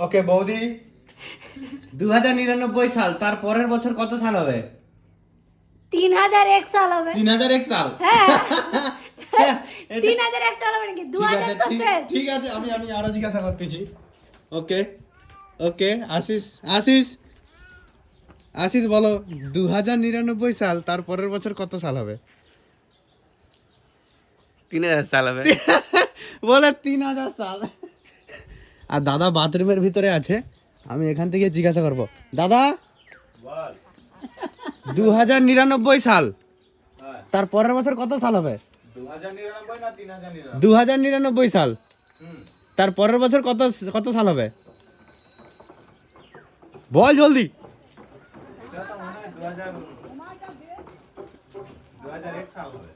ওকে বৌদি। দু হাজার নিরানব্বই সাল তার পরের বছর কত সাল হবে? তিন হাজার এক সাল হবে। তিন হাজার এক সাল? হ্যাঁ। তিন হাজার এক সাল হবে নাকি? দু ঠিক হাজার তো শেষ। ঠিক আছে আমি আমি আরও জিজ্ঞাসা করতেছি। ওকে ওকে আশিস আশিস। আশিস বলো দু হাজার নিরানব্বই সাল তার পরের বছর কত সাল হবে? তিন হাজার সাল হবে। বলে তিন হাজার সাল। আর দাদা বাথরুমের ভিতরে আছে আমি এখান থেকে জিজ্ঞাসা করব। দাদা দু হাজার নিরানব্বই সাল। তার পরের বছর কত সাল হবে? দু হাজার নিরানব্বই? সাল। তার পরের বছর কত কত সাল হবে? বল জলদি।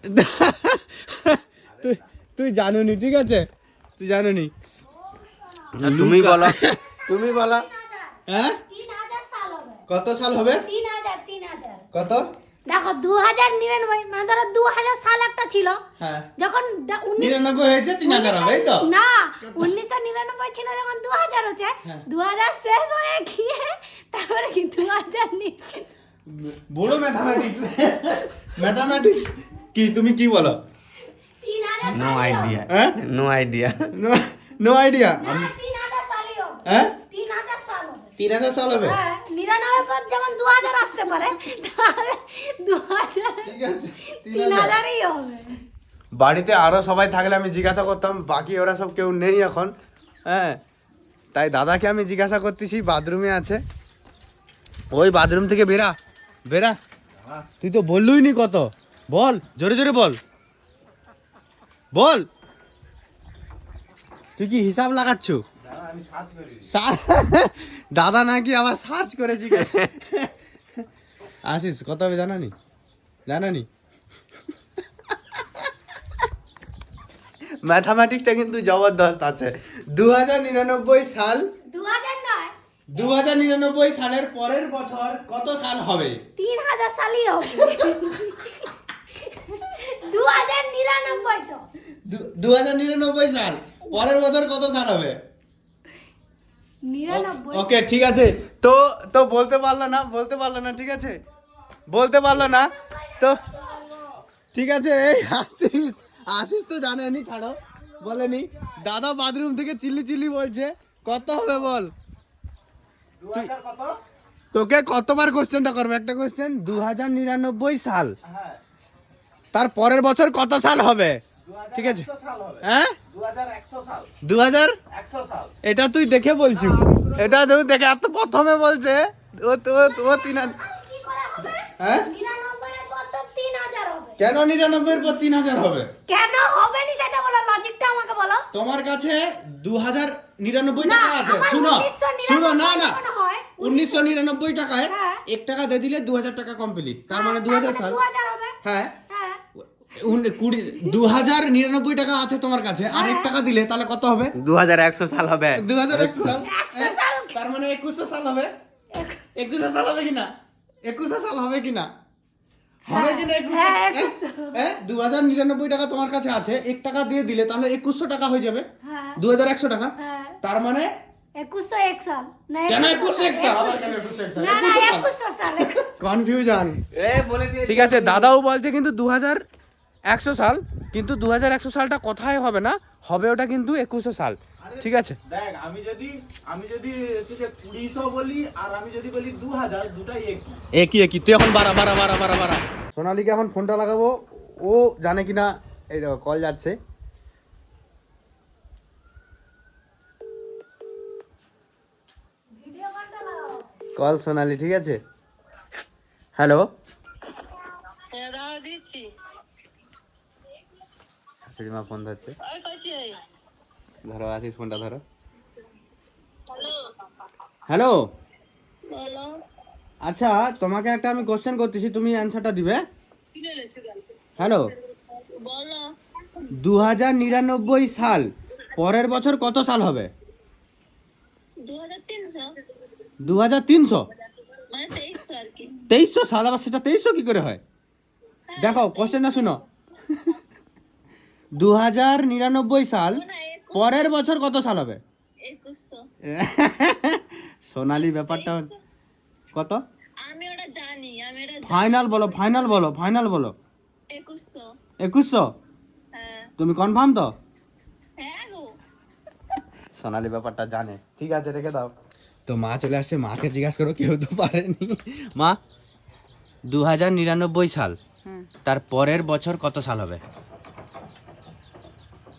তুই তুই জানুনি ঠিক আছে? তুই জানুনি। তুমি বলো। তুমি বলো। হ্যাঁ? তিন হাজার সাল কত সাল হবে? তিন হাজার তিন হাজার কত? দেখো দু হাজার নিরানব্বই মানে ধরো দু হাজার সাল একটা ছিল। হ্যাঁ। যখন নিরানব্বই হয়েছে তিন হাজার হবে তো। না উনিশশো নিরানব্বই ছিল যখন দু হাজার হচ্ছে হ্যাঁ। দু হাজার শেষ হয়ে গিয়ে তারপরে কি দু হাজার নি- বড় ম্যাথামেটিক্স ম্যাথামেটিক্স কি তুমি কি বলো? নো আইডিয়া হ্যাঁ? নো আইডিয়া নো আইডিয়া আমি হ্যাঁ? তিন হাজার সাল হবে। হ্যাঁ নিরানব্বই পর যেমন দু হাজার আসতে পারে তাহলে দু হাজার তিন তিন হাজারই হবে। বাড়িতে আরও সবাই থাকলে আমি জিজ্ঞাসা করতাম বাকি ওরা সব কেউ নেই এখন। হ্যাঁ তাই দাদাকে আমি জিজ্ঞাসা করতেছি বাথরুমে আছে। ওই বাথরুম থেকে বেরা বেরা। তুই তো বললুই নি কত। বল জোরে জোরে বল। বল। তুই কি হিসাব লাগাচ্ছ? দাদা নাকি আবার সার্চ করে জিজ্ঞেস আসিস কত হবে জানানি? জানানি? ম্যাথামেটিক্সটা কিন্তু জবরদস্ত আছে। দু হাজার নিরানব্বই সাল দু হাজার নয়। দু হাজার নিরানব্বই সালের পরের বছর কত সাল হবে? তিন হাজার সালই হবে। দু হাজার নিরানব্বই তো। দু হাজার নিরানব্বই সাল। পরের বছর কত সাল হবে? ওকে ঠিক আছে। তো তো বলতে পারল না বলতে পারল না ঠিক আছে? বলতে পারল না তো ঠিক আছে এই আশিস আশিস তো জানেনি ছাড়ো বলেনি। দাদা বাথরুম থেকে চিল্লি চিল্লি বলছে কত হবে বল? তোকে কতবার কোশ্চেনটা করবে? একটা কোশ্চেন দু হাজার নিরানব্বই সাল। তার পরের বছর কত সাল হবে? ঠিক আছে। হ্যাঁ? দু হাজার এটা তুই দেখে বলছিস এটা তুই দেখে এত প্রথমে বলছে। ও তো ও তিন হাজার কি করে হ্যাঁ? নিরানব্বই এর পর তিন হাজার হবে। কেন নিরানব্বই পর তিন হাজার হবে? নি সেটা বলো লজিকটা আমাকে বলো। তোমার কাছে দু হাজার নিরানব্বই টাকা আছে। শুনো শুনো না না। উনিশশো নিরানব্বই টাকায় হ্যাঁ। এক টাকা দিয়ে দিলে দু হাজার টাকা কমপ্লিট তার মানে দু হাজার সাল। দু হাজার হবে। হ্যাঁ হ্যাঁ। কুড়ি দু হাজার নিরানব্বই টাকা আছে তোমার কাছে আর এক টাকা দিলে তাহলে কত হবে? দু হাজার একশো সাল হবে। দু হাজার একশো সাল। হ্যাঁ, তার মানে একুশশো সাল হবে? একুশশো সাল হবে কিনা? একুশশো সাল হবে কিনা? হবে কিনা একুশশো? হ্যাঁ, হ্যাঁ? হ্যাঁ দু হাজার নিরানব্বই টাকা তোমার কাছে আছে এক টাকা দিয়ে দিলে তাহলে একুশশো টাকা হয়ে যাবে। হ্যাঁ। দু হাজার একশো টাকা। হ্যাঁ। তার মানে? একুশশো এক সাল। কেন একুশশো একুশশো এক সাল? আবার একুশশো- কেন একুশশো এক সাল? না না একুশশো সাল। একুশশো সাল। কনফিউশন এ বলে দিয়ে ঠিক আছে দাদাও বলছে কিন্তু দু হাজার একশো সাল কিন্তু দু হাজার একশো সালটা কোথায় হবে না? হবে ওটা কিন্তু একুশো সাল। ঠিক আছে? দেখ আমি যদি আমি যদি কুড়িশো বলি আর আমি যদি বলি দু হাজার দুটাই একই। একই একই। তুই এখন বাড়া বাড়া বাড়া বাড়া বাড়া। সোনালিকে এখন ফোনটা লাগাবো। ও জানে কিনা এই দেখো কল যাচ্ছে। কল সোনালি ঠিক আছে? হ্যালো? শাশুড়ি ফোন ধরছে ধরো আসিস ফোনটা ধরো। হ্যালো। আচ্ছা তোমাকে একটা আমি কোশ্চেন করতেছি তুমি অ্যান্সারটা দিবে? হ্যালো। দু হাজার নিরানব্বই সাল পরের বছর কত সাল হবে? দু হাজার তিনশো? মানে তেইশশো তেইশশো সাল আবার সেটা তেইশশো কি করে হয়? দেখো কোশ্চেনটা শুনো। দু হাজার নিরানব্বই সাল পরের বছর কত সাল হবে? সোনালি ব্যাপারটা কত? আমি ওটা জানি আমি এটা ফাইনাল বলো ফাইনাল বলো ফাইনাল বলো। একুশশো। হ্যাঁ। তুমি কনফার্ম তো? হ্যাঁ গো। সোনালি ব্যাপারটা জানে। ঠিক আছে রেখে দাও। তো মা চলে আসছে মাকে জিজ্ঞাসা করো কেউ তো পারেনি। মা দু হাজার নিরানব্বই সাল। তার পরের বছর কত সাল হবে?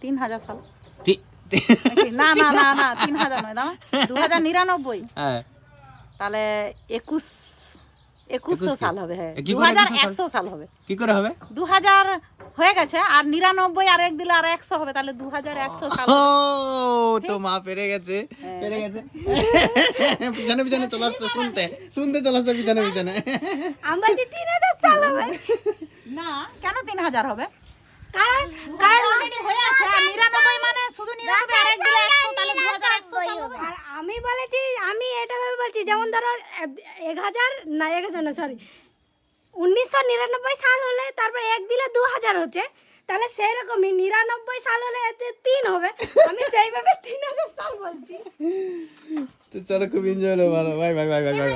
তিন হাজার সাল? না না না না তিন হাজার নয় দাম দু হাজার নিরানব্বই। হ্যাঁ। তাহলে একুশ একুশশো সাল হবে হ্যাঁ। দু হাজার একশো সাল হবে। কি করে হবে? দু হাজার হয়ে গেছে আর নিরানব্বই আর এক দিলে আর একশো হবে তাহলে দু হাজার একশো সাল। ও তো মা পেরে গেছে পেরে গেছে। পিছনে পিছনে চলে আসছে শুনতে শুনতে চলে আসছে পিছনে পিছনে। আমি বলছি তিন হাজার সাল হবে। না কেন তিন হাজার হবে কারণ কারণ অলরেডি হয়ে আছে আর নিরানব্বই মানে শুধু নিরানব্বই আর আমি বলেছি আমি এটা ভেবে বলছি যেমন ধরো এক হাজার না এক হাজার না সরি উনিশশো নিরানব্বই সাল হলে তারপর এক দিলে দু হাজার হচ্ছে তাহলে সেই রকমই নিরানব্বই সাল হলে এতে তিন হবে। আমি সেইভাবে তিন হাজার সাল বলছি। তো চলো খুব এনজয় হলো ভালো। Bye bye bye bye.